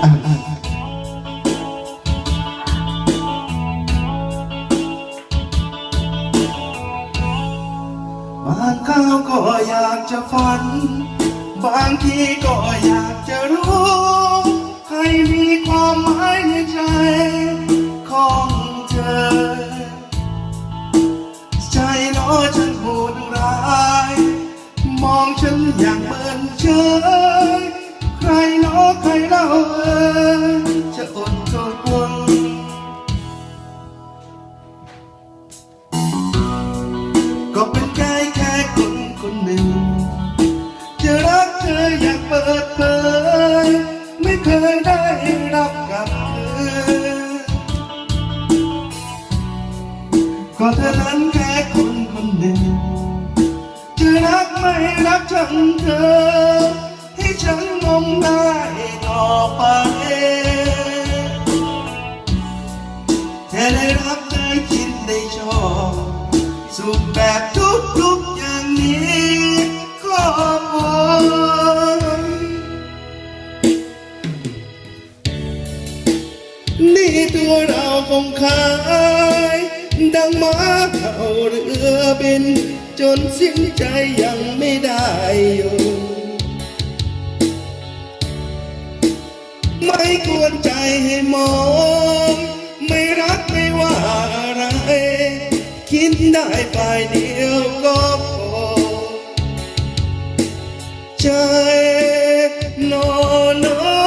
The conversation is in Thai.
บางคราวก็อยากจะฝัน บางทีก็อยากจะรู้ ให้มีความหมายในใจของเธอ ใจน้อฉันโหดร้าย มองฉันอย่างเมินเฉยาเอ่ยจะอดทนก็เป็นแค่แค่คนคนหนึ่ง จะรักเธออยากเปิดเผยไม่เคยได้รับกับเธอก็เธอนั้นแค่คนคนหนึ่ง จะรักไม่รักฉันเธอให้ฉันงมได้ ได้รักได้คิดได้ชอบ สุขแบบทุกทุกๆอย่างนี้ก็พอนี่ตัวเราคงขาย ดังม้าเข้าเรือบิน จนสิ้นใจยังไม่ได้อยู่ไม่กวนใจให้มอ đại phải điệu góp hồn trời nó nở